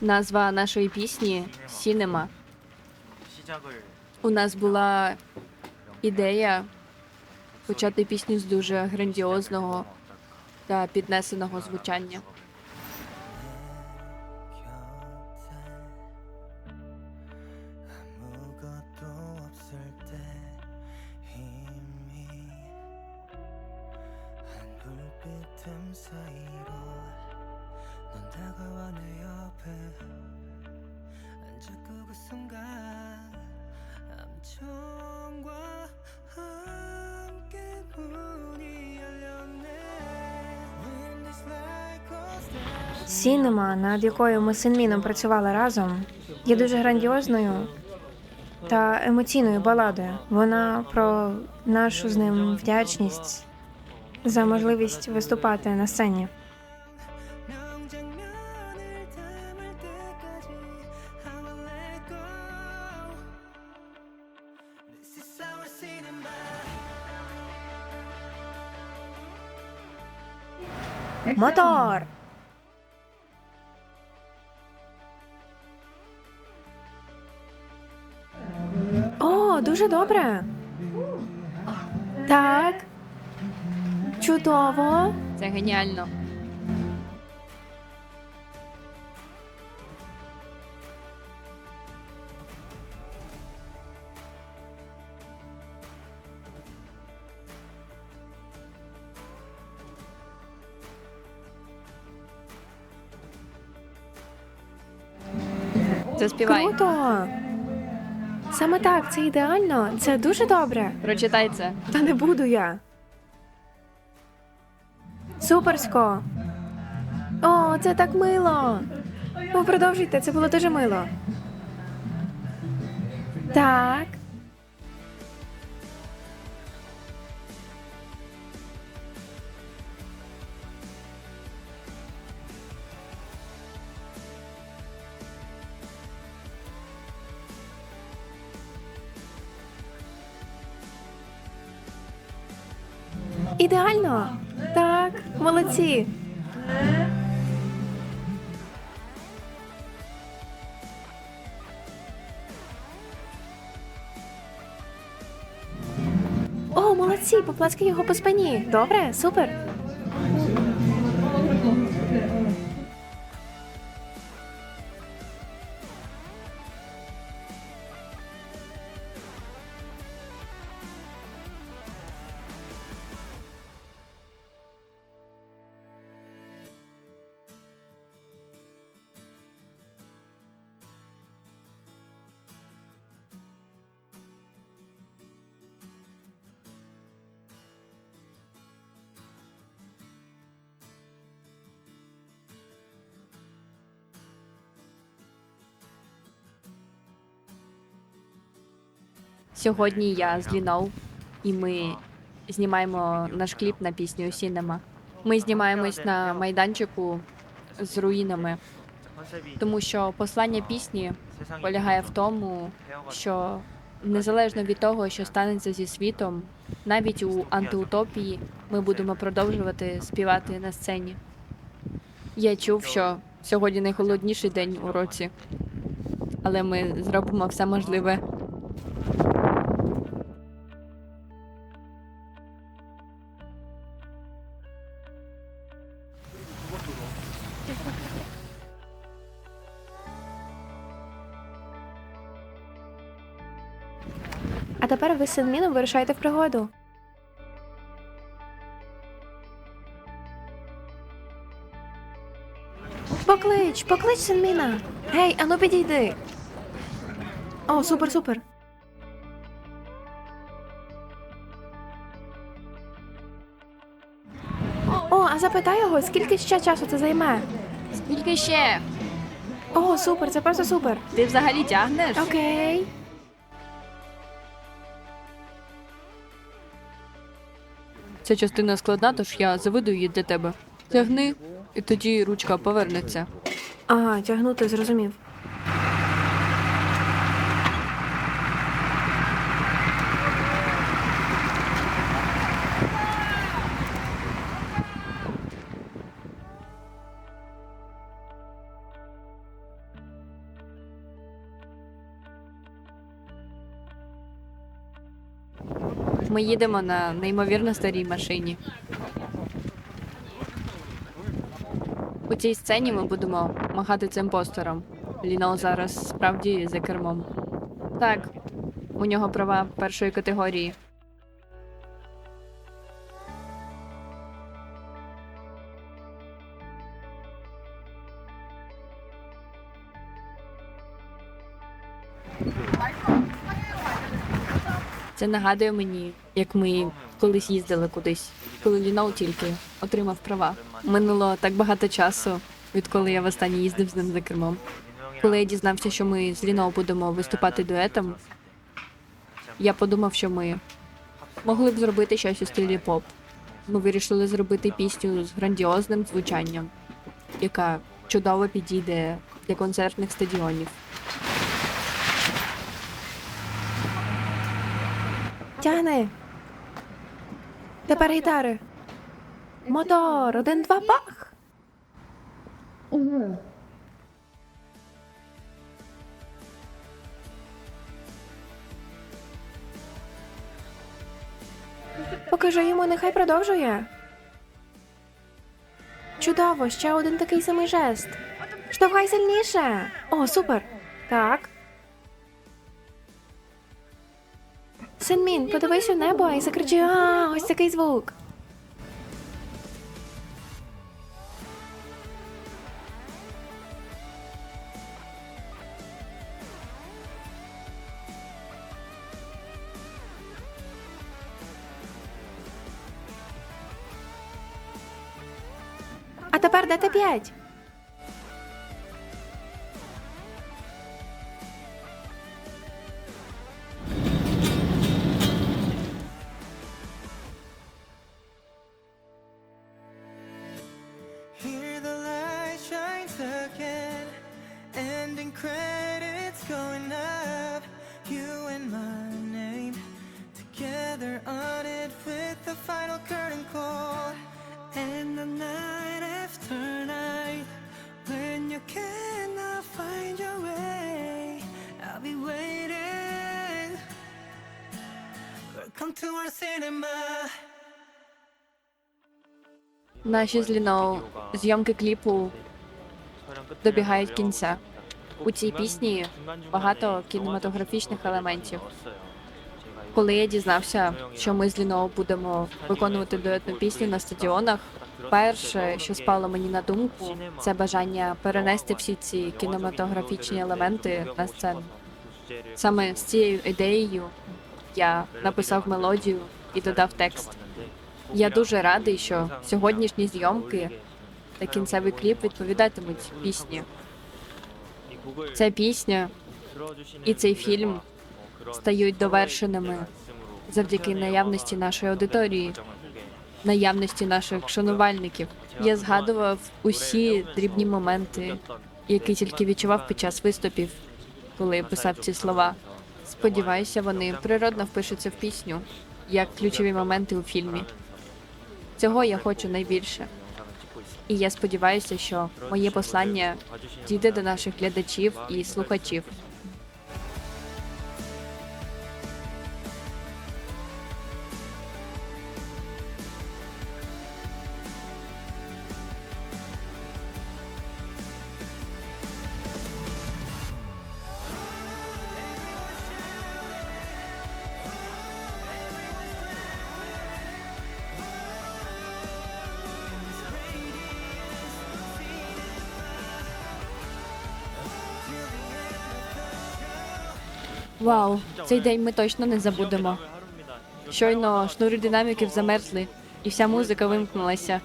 Назва нашої пісні Сінема. У нас була ідея почати пісню з дуже грандіозного та піднесеного звучання. 틈 사이로 넌 다가와 내 옆에 앉았고 그 순간 암청과 함께 문이 열렸네 Witness like a star Сінема, над якою ми з Синміном працювали разом, є дуже грандіозною та емоційною баладою. Вона про нашу з ним вдячність за можливість виступати на сцені. Мотор! О, дуже добре. Так. Чудово. Це геніально. Заспівай. Круто. Саме так, це ідеально. Це дуже добре. Прочитай це. Та не буду я. Суперсько. О, це так мило. О, продовжуйте, це було дуже мило. Так. Ідеально. Так, молодці. О, молодці, поплескай його по спині. Добре, супер. Сьогодні я з Лінов, і ми знімаємо наш кліп на пісню Сінема. Ми знімаємось на майданчику з руїнами, тому що послання пісні полягає в тому, що незалежно від того, що станеться зі світом, навіть у антиутопії ми будемо продовжувати співати на сцені. Я чув, що сьогодні найхолодніший день у році, але ми зробимо все можливе. А тепер ви з Синміном вирушаєте в пригоду. Поклич, поклич Синміна. Гей, ану підійди. О, супер, супер. О, а запитай його, скільки ще часу це займе? Скільки ще? О, супер, це просто супер. Ти взагалі тягнеш? Окей. Ця частина складна, тож я заведу її для тебе. Тягни, і тоді ручка повернеться. Ага, тягнути, зрозумів. Ми їдемо на неймовірно старій машині. У цій сцені ми будемо махати цим постером. Ліно зараз справді за кермом. Так, у нього права першої категорії. Це нагадує мені, як ми колись їздили кудись, коли Ліно тільки отримав права. Минуло так багато часу, відколи я востаннє їздив з ним за кермом. Коли я дізнався, що ми з Ліно будемо виступати дуетом, я подумав, що ми могли б зробити щось у стилі поп. Ми вирішили зробити пісню з грандіозним звучанням, яка чудово підійде для концертних стадіонів. Тягни. Тепер гітари. Мотор, один, два, бах! Покажи йому, нехай продовжує. Чудово, ще один такий самий жест. Штовхай сильніше. О, супер. Так. Синмін, подивись у небо і закричи А, ось такий звук. А тепер дайте п'ять. Night after night, when you cannot find your way, I'll be waiting. Welcome to our cinema. Наші з Ліно зйомки кліпу добігають кінця. У цій пісні багато кінематографічних елементів. Коли я дізнався, що ми з Ліно будемо виконувати дуетну пісню на стадіонах, перше, що спало мені на думку, це бажання перенести всі ці кінематографічні елементи на сцену. Саме з цією ідеєю я написав мелодію і додав текст. Я дуже радий, що сьогоднішні зйомки та кінцевий кліп відповідатимуть пісні. Ця пісня і цей фільм стають довершеними завдяки наявності нашої аудиторії, наявності наших шанувальників. Я згадував усі дрібні моменти, які тільки відчував під час виступів, коли писав ці слова. Сподіваюся, вони природно впишуться в пісню, як ключові моменти у фільмі. Цього я хочу найбільше. І я сподіваюся, що моє послання дійде до наших глядачів і слухачів. Вау, цей день ми точно не забудемо. Щойно шнури динаміків замерзли, і вся музика вимкнулася.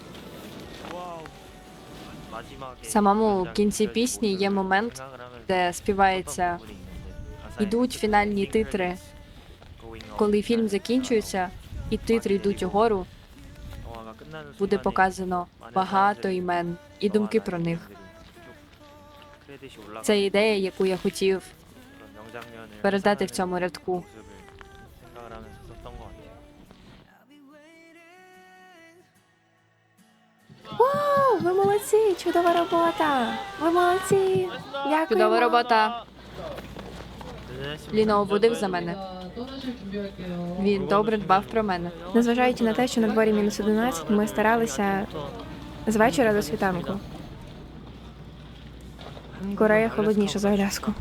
В самому кінці пісні є момент, де співається ідуть фінальні титри. Коли фільм закінчується і титри йдуть угору, буде показано багато імен і думки про них. Це ідея, яку я хотів передати в цьому рядку. Вау, ви молодці! Чудова робота! Ви молодці! Дякую. Чудова робота. Ліно обудив за мене. Він добре дбав про мене. Незважаючи на те, що на дворі мінус 11, ми старалися з вечора до світанку. Корея холодніша за Аляску.